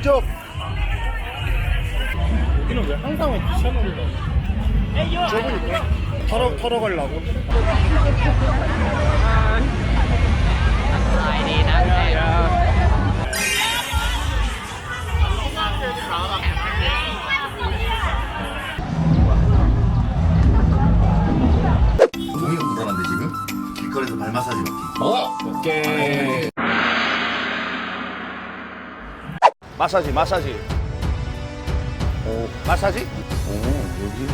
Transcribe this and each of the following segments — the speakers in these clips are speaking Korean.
왼쪽. 여기는 왜 항상 왜 귀찮은데? 좁으니까. 털어 털어 가려고. 길거리에서 발 마사지 받기 어? 오케이. 마사지 마사지. 오 마사지? 오, 여기.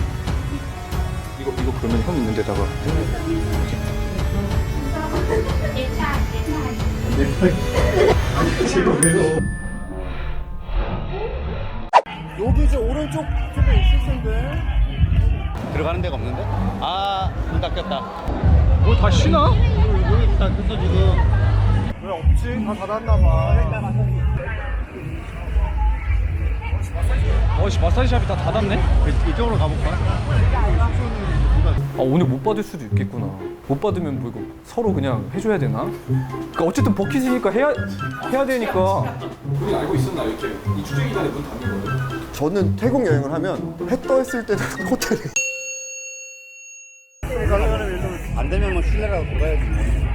이거, 이거 그러면 형 있는 데다가. 여기 이제 오른쪽 쪽에 있을 텐데. 들어가는 데가 없는데? 아, 문 닫혔다. 어, 다 쉬나? 여기 닫혔어 지금. 왜 없지? 다 닫았나 봐. 어, 씨, 마사지샵이 다 닫았네? 이쪽으로 가볼까? 아, 오늘 못 받을 수도 있겠구나. 못 받으면 뭐 이거 서로 그냥 해줘야 되나? 그러니까 어쨌든 버킷이니까 해야, 해야 되니까. 우리 알고 있었나, 이렇게. 이 주제 기간에 문 닫는 거를? 저는 태국 여행을 하면 해 떠 있을 때는 호텔에 안 되면 뭐 실내라고 들어가야지.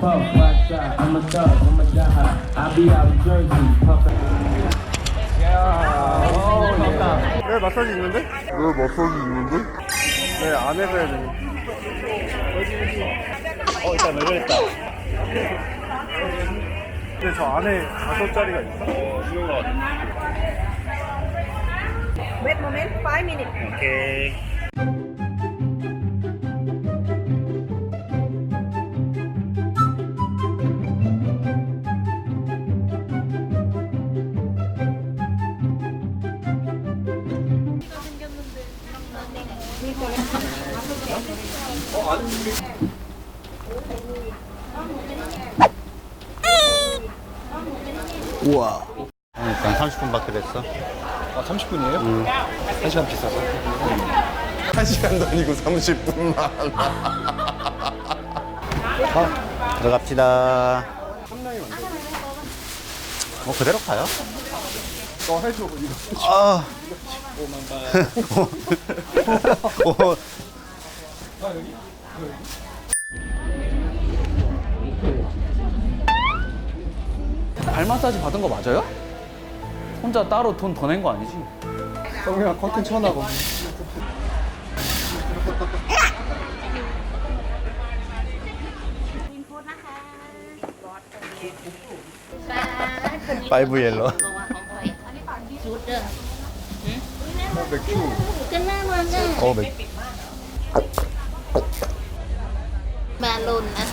Puff, black shot, I'm a thug, I'm a die. I be out in Jersey, puffin'. 네, 마사지 있는데? 네, 마사지 있는데? 네, 안에서 해야 돼. 어, 일단 매달렸다. 근데 저 안에 다섯 자리가 있어? 어, 이런 거 같아. Wait moment, five minutes. 오케이. 우와. 일단 30분밖에 됐어. 아, 30분이에요? 1시간 비싸서. 1시간도 아니고 30분만 어, 들어갑시다. 뭐 그대로 가요? 너 해줘 이거 아. 오. 발 마사지 받은 거 맞아요? 혼자 따로 돈 더 낸 거 아니지? 그냥 커튼 쳐놔고 파이브 옐로. ชุดเด้อ 맥주 ก็น่ามันน่ะ 어, 맥. บาลุนนะ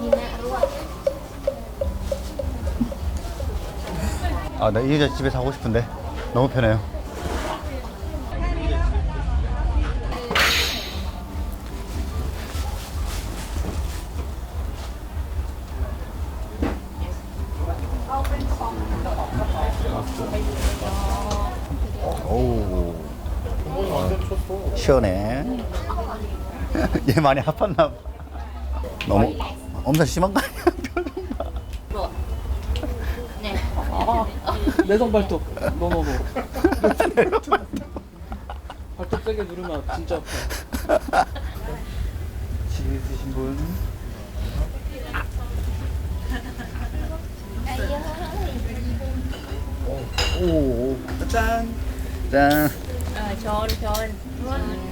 นี่นะรู้ว่า 아, 나 이 여자 집에 사고 싶은데. 너무 편해요. 오. 시원해. 얘 많이 아팠나 봐. 너무 엄청 심한 거 아니야? 표정 내성 발톱. 너너너. 발톱 세게 누르면 진짜 아파. 집에 있으신 분. 오, 오, 오. 짠. 짠. 어, 좋은 좋은 좋은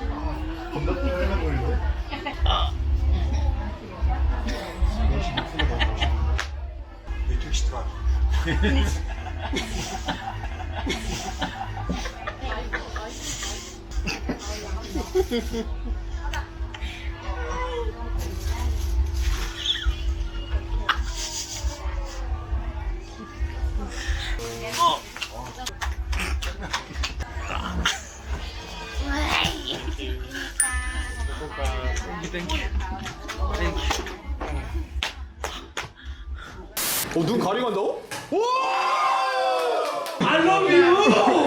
내 택시더라 어, 눈 가리고 한다고? 와! I love you!